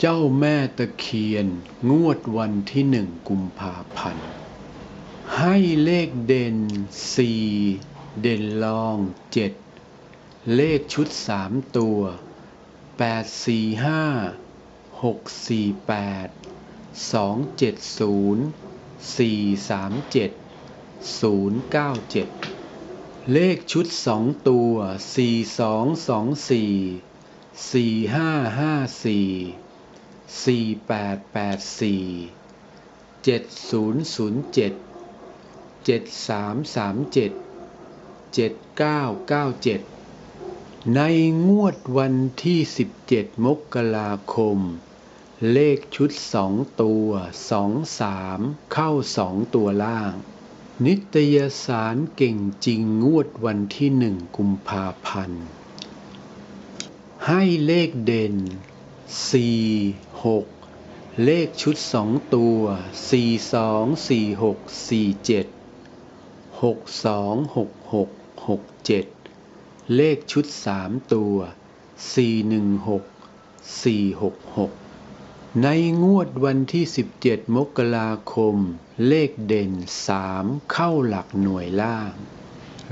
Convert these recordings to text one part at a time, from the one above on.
เจ้าแม่ตะเคียน งวดวันที่หนึ่งกุมภาพันธ์ ให้เลขเด่นสี่เด่นรองเจ็ดเลขชุดสามตัวแปดสี่ห้าหกสี่แปดสองเจ็ดศูนย์สี่สามเจ็ดศูนย์เก้าเจ็ดเลขชุดสองตัวสี่สองสองสี่สี่ห้าห้าสี่ สี่แปดแปดสี่เจ็ดศูนย์ศูนย์เจ็ดเจ็ดสามสามเจ็ดเจ็ดเก้าเก้าเจ็ดในงวดวันที่สิบเจ็ดมกราคม เลขชุดสองตัวสองสามเข้าสองตัวล่าง นิตยสารเก่งจริงงวดวันที่หนึ่งกุมภาพันธ์ ให้เลขเด่น สี่หกเลขชุดสองตัวสี่สองสี่หกสี่เจ็ดหกสองหกหกหกเจ็ดเลขชุดสามตัวสี่หนึ่งหกสี่หกหกในงวดวันที่ 17 มกราคม เลขเด่น 3 เข้าหลักหน่วยล่าง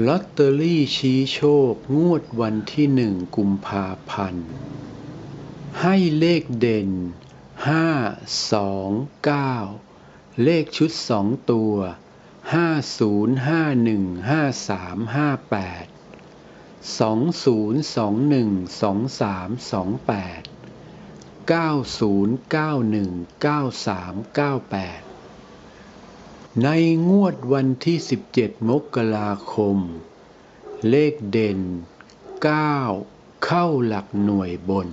ลอตเตอรี่ชี้โชค งวดวันที่ 1 กุมภาพันธ์ ให้เลขเด่น 5 2 9 เลขชุด 2 ตัว 50 51 53 58 20 21 23 28 90919398 ในงวดวันที่ 17 มกราคม เลขเด่น 9 เข้าหลักหน่วยบน